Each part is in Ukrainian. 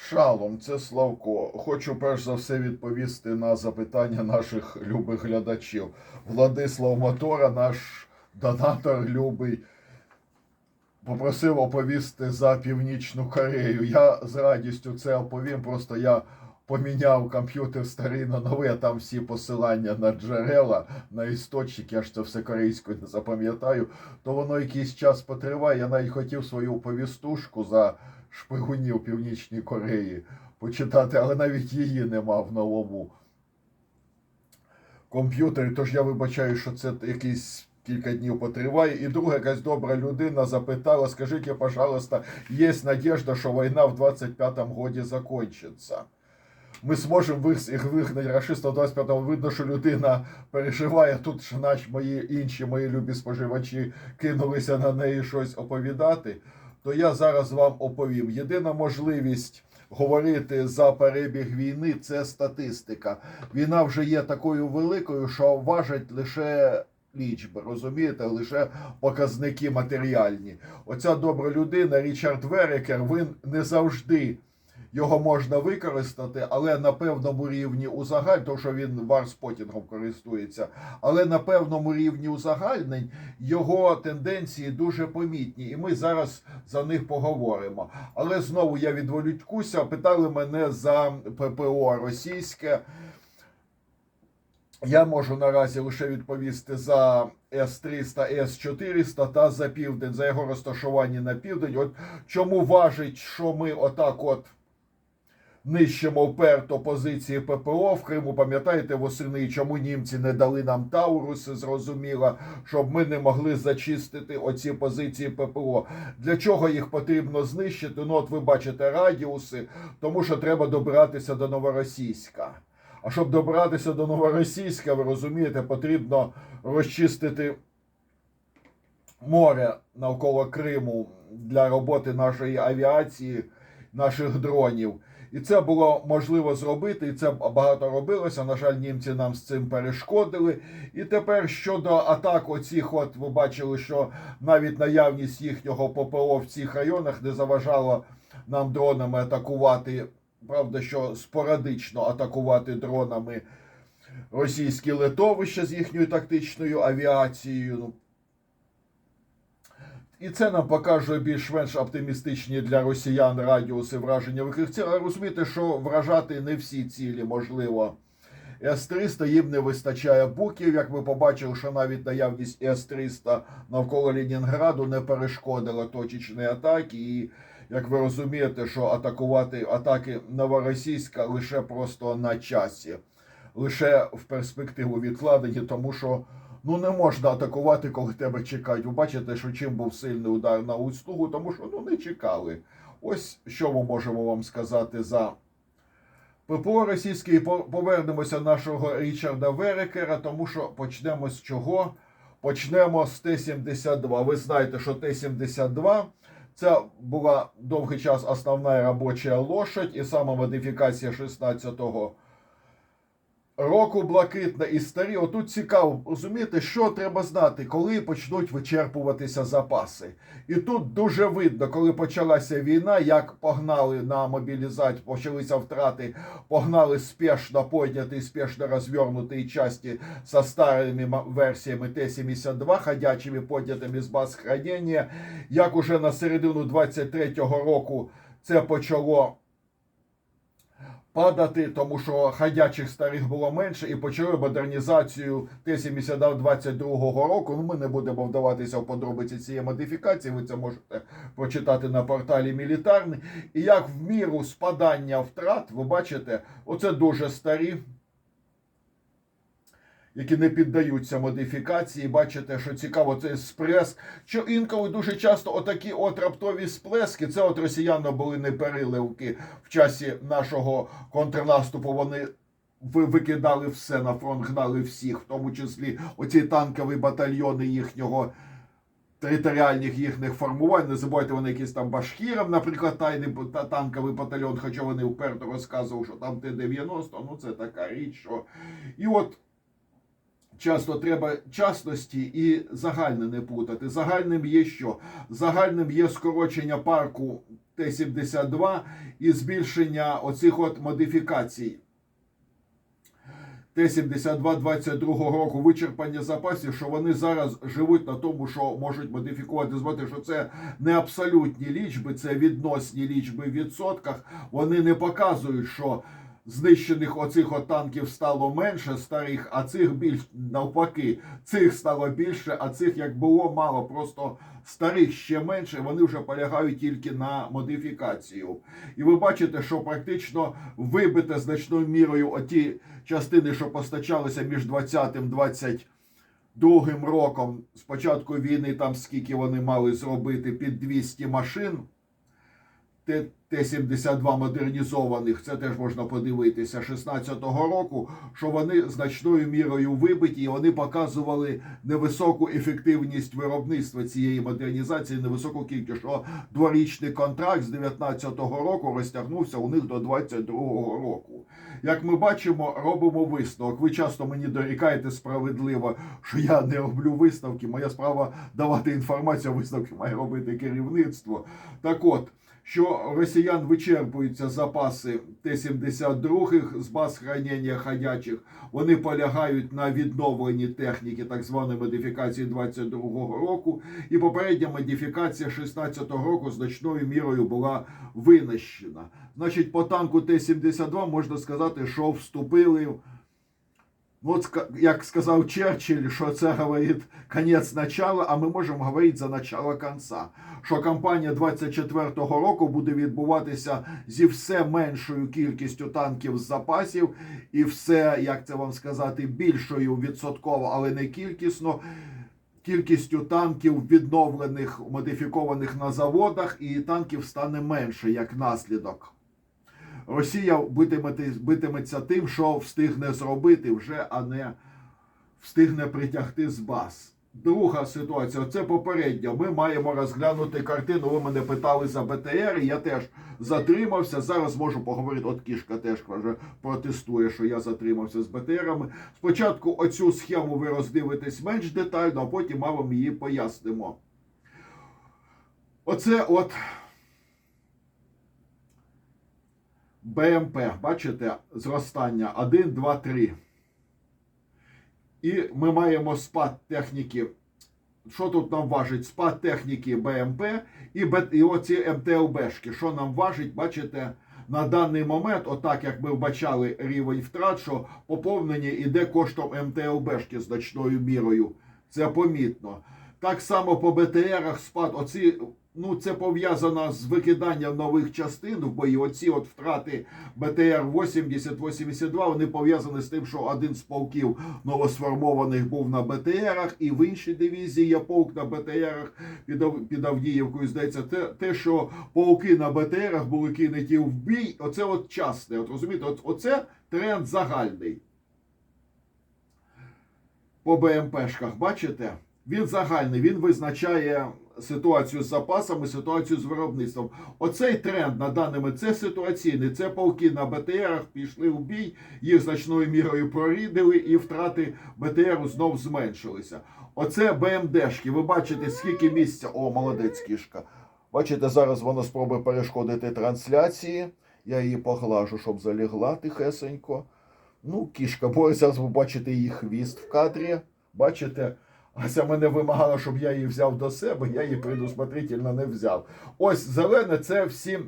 Шалом, це Славко. Хочу перш за все відповісти на запитання наших любих глядачів. Владислав Мотора, наш донатор любий, попросив оповісти за Північну Корею. Я з радістю це оповім. Просто я поміняв комп'ютер старий на новий, а там всі посилання на джерела, на істочник, я ж це все корейською не запам'ятаю. То воно якийсь час потриває. Я навіть хотів свою повістушку за шпигунів Північній Кореї почитати, але навіть її нема в новому комп'ютері. Тож я вибачаю, що це якийсь кілька днів потриває. І друга якась добра людина запитала: скажіть, пожалуйста, є надіжда, що війна в 25-му годі закончиться? Ми зможемо їх вигнати в 25-му. Видно, що людина переживає. Тут наш мої інші мої любі споживачі кинулися на неї щось оповідати. То я зараз вам оповім. Єдина можливість говорити за перебіг війни це статистика. Війна вже є такою великою, що важить лише лічби, розумієте, лише показники матеріальні. Оця добра людина, Річард Верекер, він не завжди. Його можна використати, але на певному рівні узагаль, тому що він варспотінгом користується, але на певному рівні узагальнень його тенденції дуже помітні, і ми зараз за них поговоримо. Але знову я відволікуся, питали мене за ППО російське. Я можу наразі лише відповісти за С-300, С-400 та за південь, за його розташування на південь. От чому важить, що ми отак от нищимо вперто позиції ППО в Криму. Пам'ятаєте восени, чому німці не дали нам Тауруси, зрозуміло, щоб ми не могли зачистити оці позиції ППО. Для чого їх потрібно знищити? Ну, от ви бачите радіуси, тому що треба добиратися до Новоросійська. А щоб добратися до Новоросійська, ви розумієте, потрібно розчистити море навколо Криму для роботи нашої авіації, наших дронів. І це було можливо зробити, і це багато робилося. На жаль, німці нам з цим перешкодили. І тепер щодо атак, оцих, от ви бачили, що навіть наявність їхнього ППО в цих районах не заважала нам дронами атакувати. Правда, що спорадично атакувати дронами російські литовища з їхньою тактичною авіацією. І це нам покаже більш-менш оптимістичні для росіян радіуси враження викрив цілей. Але розумієте, що вражати не всі цілі можливо. С-300 їм не вистачає буків. Як ви побачили, що навіть наявність С-300 навколо Ленінграду не перешкодила точечної атаки. І як ви розумієте, що атакувати атаки Новоросійська лише просто на часі, лише в перспективу відкладені, тому що ну не можна атакувати, коли тебе чекають. Ви бачите, що чим був сильний удар на услугу, тому що ну не чекали. Ось що ми можемо вам сказати за ППО російське. По- Повернемося нашого Річарда Верекера, тому що почнемо з чого? Почнемо з Т-72. Ви знаєте, що Т-72 це була довгий час основна робоча лошадь і сама модифікація 16-го року блакитна і старі. Отут цікаво розумієте, що треба знати, коли почнуть вичерпуватися запаси. І тут дуже видно, коли почалася війна, як погнали на мобілізацію, почалися втрати, погнали спешно поднятий, спешно розвернутий часті со старими версіями Т-72, ходячими поднятими з баз хранення. Як уже на середину 23-го року це почало падати, тому що ходячих старих було менше, і почали модернізацію Т-72 22-го року. Ну, ми не будемо вдаватися в подробиці цієї модифікації. Ви це можете прочитати на порталі Мілітарний. І як в міру спадання втрат, ви бачите, оце дуже старі. Які не піддаються модифікації, бачите, що цікаво, це сплеск. Що інколи дуже часто отакі от раптові сплески, це от росіяни були не переливки в часі нашого контрнаступу. Вони ви- викидали все на фронт, гнали всіх, в тому числі оці танкові батальйони їхнього територіальних їхніх формувань. Не забувайте, вони якісь там Башкіром, наприклад, тайний та- танковий батальйон, хоча вони вперто розказували, що там Т-90, ну це така річ, що. І от часто треба частності і загальне не путати. Загальним є що? Загальним є скорочення парку Т-72 і збільшення оцих от модифікацій. Т-72 22 року вичерпання запасів, що вони зараз живуть на тому, що можуть модифікувати звати, що це не абсолютні лічби, це відносні лічби в відсотках. Вони не показують, що знищених оцих от танків стало менше старих, а цих більш навпаки, цих стало більше, а цих як було мало, просто старих ще менше. Вони вже полягають тільки на модифікацію. І ви бачите, що практично вибите значною мірою оті частини, що постачалися між 20-м 22 роком. З початку війни, там скільки вони мали зробити під 200 машин. Т- Т-72 модернізованих, це теж можна подивитися 16-го року, що вони значною мірою вибиті, і вони показували невисоку ефективність виробництва цієї модернізації, невисоку кількість, що дворічний контракт з 19-го року розтягнувся у них до 22-го року. Як ми бачимо, робимо висновок. Ви часто мені дорікаєте справедливо, що я не роблю висновки. Моя справа давати інформацію, а висновки має робити керівництво. Так от що росіян вичерпуються запаси Т-72 з баз хранення ходячих. Вони полягають на відновленні техніки так званої модифікації 22-го року. І попередня модифікація 16-го року значною мірою була винищена. Значить, по танку Т-72 можна сказати, що вступили. В Ну, от як сказав Черчилль, що це говорить кінець начала, а ми можемо говорити за начало кінця. Що кампанія 24-го року буде відбуватися зі все меншою кількістю танків з запасів, і все, як це вам сказати, більшою відсотково, але не кількісно. Кількістю танків відновлених, модифікованих на заводах, і танків стане менше як наслідок. Росія битиметься, тим, що встигне зробити вже, а не встигне притягти з баз. Друга ситуація, це попередня. Ми маємо розглянути картину. Ви мене питали за БТР, і я теж затримався. Зараз можу поговорити. От кішка теж каже, протестує, що я затримався з БТРами. Спочатку оцю схему ви роздивитесь менш детально, а потім ми вам її пояснимо. Оце от БМП, бачите, зростання 1, 2, 3. І ми маємо спад техніки. Що тут нам важить? Спад техніки БМП і, і оці МТЛБшки. Що нам важить, бачите, на даний момент, отак як ми вбачали рівень втрат, що поповнення йде коштом МТЛБшки значною мірою. Це помітно. Так само по БТРах спад. Оці, ну, це пов'язано з викиданням нових частин в бої. Оці от втрати БТР 80-82, вони пов'язані з тим, що один з полків новосформованих був на БТРах, і в іншій дивізії є полк на БТРах під Авдіївкою. Здається, те, те, що полки на БТРах були кинуті в бій, оце от частне. От розумієте, от, оце тренд загальний. По БМПшках, бачите? Він загальний, він визначає ситуацію з запасами, ситуацію з виробництвом. Оцей тренд на даними це ситуаційний. Це полки на БТРах пішли в бій, їх значною мірою прорідили, і втрати БТРу знов зменшилися. Оце БМДшки. Ви бачите, скільки місця. О, молодець кішка. Бачите, зараз вона спробує перешкодити трансляції. Я її поглажу, щоб залігла тихесенько. Ну, кішка, бо зараз ви бачите її хвіст в кадрі. Бачите? Ася мене вимагала, щоб я її взяв до себе, я її предусмотрительно не взяв. Ось зелене це всі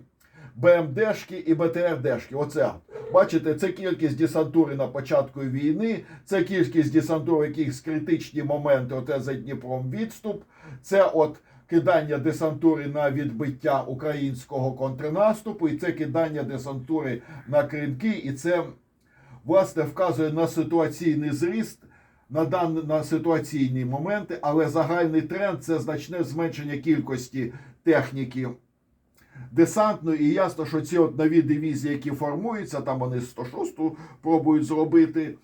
БМДшки і БТРДшки. Оце. Бачите, це кількість десантури на початку війни, це кількість десантури, якихось критичні моменти, оте за Дніпром відступ. Це от кидання десантури на відбиття українського контрнаступу, і це кидання десантури на кринки, і це власне вказує на ситуаційний зріст. На дан на ситуаційні моменти, але загальний тренд це значне зменшення кількості техніки десантної. І ясно, що ці от нові дивізії, які формуються, там вони 106-ту пробують зробити.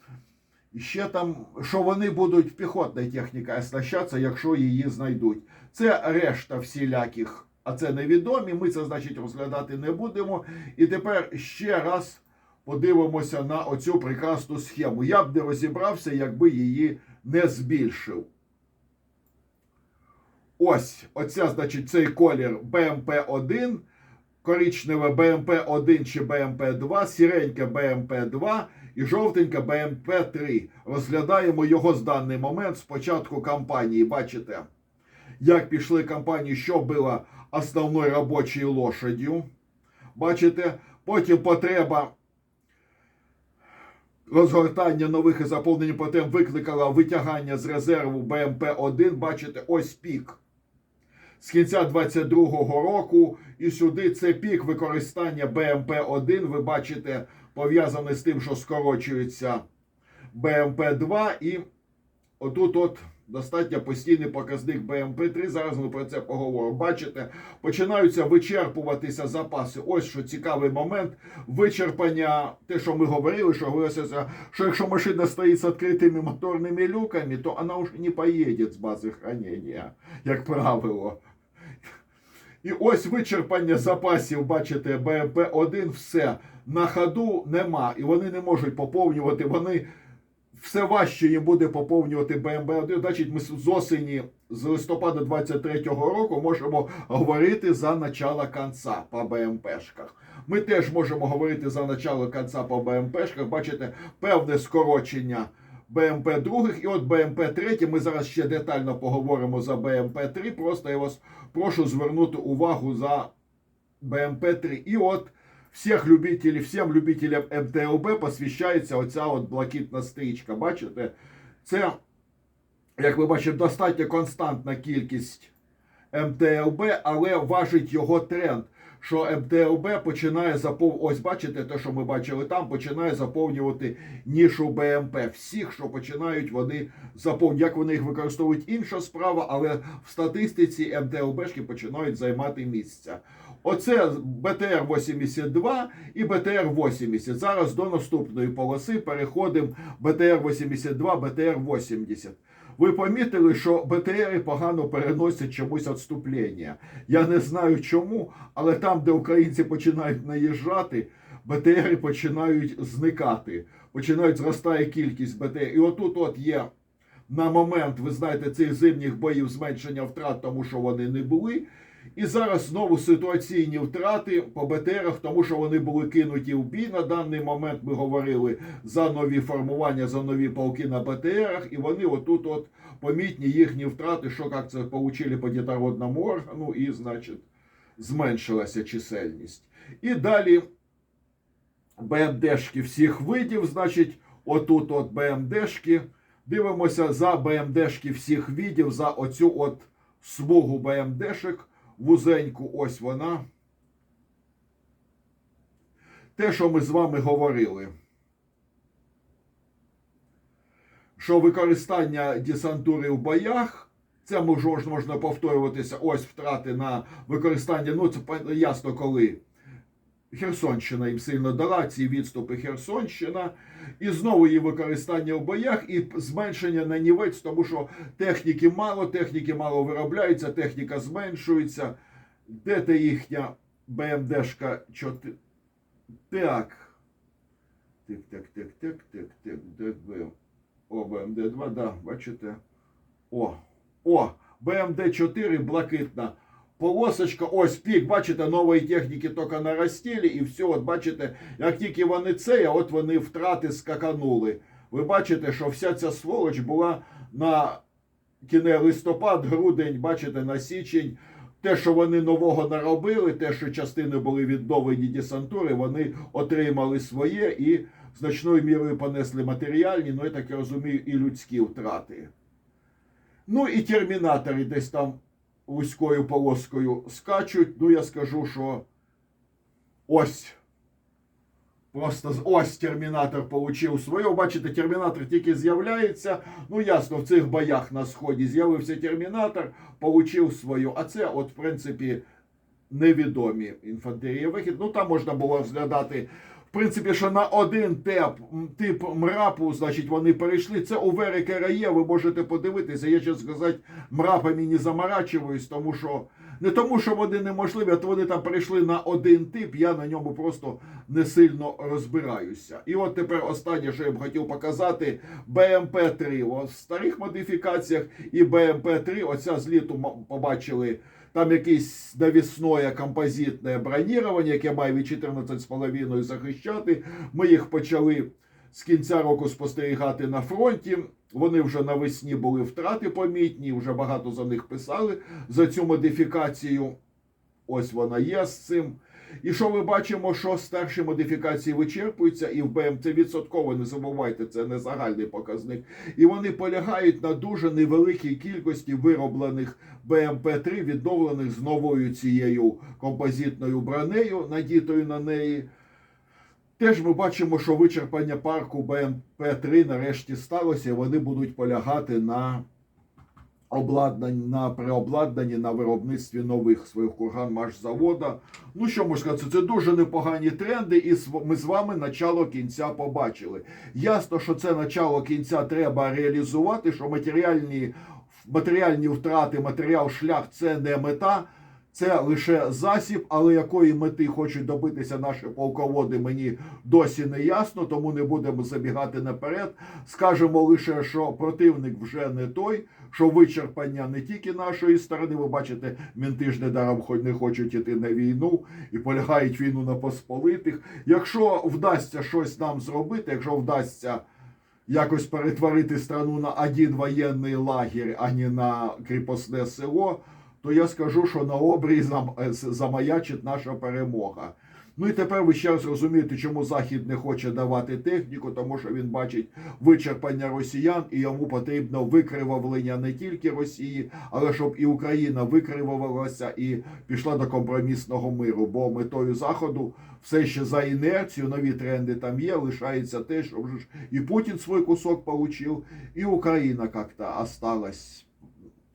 Ще там, що вони будуть піхотною технікою оснащатися, якщо її знайдуть. Це решта всіляких, а це невідомі. Ми це, значить, розглядати не будемо. І тепер ще раз подивимося на оцю прекрасну схему. Я б не розібрався, якби її не збільшив. Ось, оця, значить, цей колір БМП-1. коричневе БМП-1 чи БМП-2, сіреньке БМП-2 і жовтеньке БМП-3. Розглядаємо його з даний момент з початку кампанії. Бачите, як пішли кампанії, що було основною робочою лошаддю. Бачите, потім потреба розгортання нових і заповнення потреб викликало витягання з резерву БМП-1. Бачите, ось пік. З кінця 22-го року і сюди це пік використання БМП-1. Ви бачите, пов'язаний з тим, що скорочується БМП-2 і отут от достатньо постійний показник БМП-3. Зараз ми про це поговоримо. Бачите, починаються вичерпуватися запаси. Ось що цікавий момент. Вичерпання, те, що ми говорили, що говорилося, що якщо машина стоїть з відкритими моторними люками, то вона вже не поїде з бази хранення, як правило. І ось вичерпання запасів, бачите, БМП-1, все. На ходу нема. І вони не можуть поповнювати. Вони все важче їм буде поповнювати БМП-1. Значить, ми з осені, з листопада 23-го року можемо говорити за начало кінця по БМПшках. Ми теж можемо говорити за начало кінця по БМПшках. Бачите, певне скорочення. БМП других і от БМП 3 Ми зараз ще детально поговоримо за БМП 3 Просто я вас прошу звернути увагу за БМП 3 І от всіх любителів, всім любителям МТЛБ посвящається оця от блакитна стрічка. Бачите? Це, як ви бачите, достатньо константна кількість МТЛБ, але важить його тренд. Що МТЛБ починає заповнювати, ось бачите, те, що ми бачили там, починає заповнювати нішу БМП. Всіх, що починають вони заповнювати. Як вони їх використовують, інша справа, але в статистиці МТЛБшки починають займати місця. Оце БТР-82 і БТР-80. Зараз до наступної полоси переходимо БТР-82, БТР-80. Ви помітили, що БТРи погано переносять чомусь відступлення. Я не знаю чому, але там, де українці починають наїжджати, БТРи починають зникати, починають зростає кількість БТР. І отут от є на момент, ви знаєте, цих зимніх боїв зменшення втрат, тому що вони не були. І зараз знову ситуаційні втрати по БТРах, тому що вони були кинуті в бій. На даний момент ми говорили за нові формування, за нові полки на БТРах, і вони отут от помітні їхні втрати, що як це получили по дітородному органу, і, значить, зменшилася чисельність. І далі БМДшки всіх видів, значить, отут от БМДшки. Дивимося за БМДшки всіх видів, за оцю от смугу БМДшек вузеньку, ось вона. Те, що ми з вами говорили. Що використання десантури в боях, це можна повторюватися, ось втрати на використання, ну це ясно коли. Херсонщина їм сильно дала, ці відступи Херсонщина. І знову її використання в боях і зменшення на нівець, тому що техніки мало, техніки мало виробляється, техніка зменшується. Де те їхня БМДшка 4? Так. Тик, так, так, так, так, так, ДБ. О, БМД-2, да, бачите? О, о, БМД-4 блакитна. Полосочка, ось пік, бачите, нової техніки тільки наростили, і все, от бачите, як тільки вони це, а от вони втрати скаканули. Ви бачите, що вся ця сволоч була на кіне листопад, грудень, бачите, на січень. Те, що вони нового наробили, те, що частини були відновлені десантури, вони отримали своє і значною мірою понесли матеріальні, ну я так розумію, і людські втрати. Ну і термінатори десь там вузькою полоскою скачуть. Ну, я скажу, що ось. Просто ось термінатор получив своє. Бачите, термінатор тільки з'являється. Ну, ясно, в цих боях на сході з'явився термінатор, получив свою. А це, от, в принципі, невідомі інфантерія вихід. Ну, там можна було розглядати. Принципі, що на один тип, тип мрапу, значить, вони перейшли. Це у ВРКРЄ, ви можете подивитися. Я чесно сказати, мрапами не заморачуюсь, тому що не тому, що вони неможливі, а то вони там перейшли на один тип, я на ньому просто не сильно розбираюся. І от тепер останнє, що я б хотів показати, БМП-3. В старих модифікаціях і БМП-3, оця зліту побачили там якесь навісне композитне бронірування, яке має від 14,5 захищати. Ми їх почали з кінця року спостерігати на фронті. Вони вже навесні були втрати помітні, вже багато за них писали за цю модифікацію. Ось вона є з цим. І що ми бачимо, що старші модифікації вичерпуються, і в БМ це відсотково, не забувайте, це не загальний показник. І вони полягають на дуже невеликій кількості вироблених БМП-3, відновлених з новою цією композитною бронею, надітою на неї. Теж ми бачимо, що вичерпання парку БМП-3 нарешті сталося, і вони будуть полягати на обладнанні, на переобладнанні на виробництві нових своїх курганмашзавода. Ну що можна сказати, це дуже непогані тренди, і ми з вами начало кінця побачили. Ясно, що це начало кінця треба реалізувати, що матеріальні, матеріальні втрати, матеріал шлях це не мета. Це лише засіб, але якої мети хочуть добитися наші полководи, мені досі не ясно, тому не будемо забігати наперед. Скажемо лише, що противник вже не той, що вичерпання не тільки нашої сторони. Ви бачите, мінти ж недаром хоч не хочуть іти на війну і полягають війну на посполитих. Якщо вдасться щось нам зробити, якщо вдасться якось перетворити страну на один воєнний лагерь, а не на кріпосне село, то я скажу, що на обрії е, замаячить наша перемога. Ну і тепер ви ще раз розумієте, чому Захід не хоче давати техніку, тому що він бачить вичерпання росіян, і йому потрібно викривавлення не тільки Росії, але щоб і Україна викривувалася і пішла до компромісного миру. Бо метою Заходу все ще за інерцію, нові тренди там є, лишається те, що вже ж і Путін свій кусок получив, і Україна як-то осталась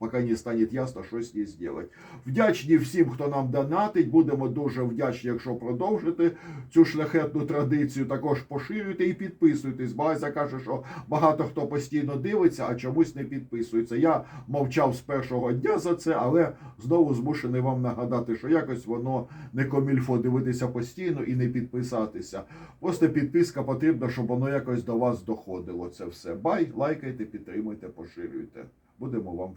поки не стане ясно, що з ній зробити. Вдячні всім, хто нам донатить. Будемо дуже вдячні, якщо продовжите цю шляхетну традицію. Також поширюйте і підписуйтесь. Базя каже, що багато хто постійно дивиться, а чомусь не підписується. Я мовчав з першого дня за це, але знову змушений вам нагадати, що якось воно не комільфо дивитися постійно і не підписатися. Просто підписка потрібна, щоб воно якось до вас доходило. Це все. Бай, лайкайте, підтримуйте, поширюйте. Будемо вам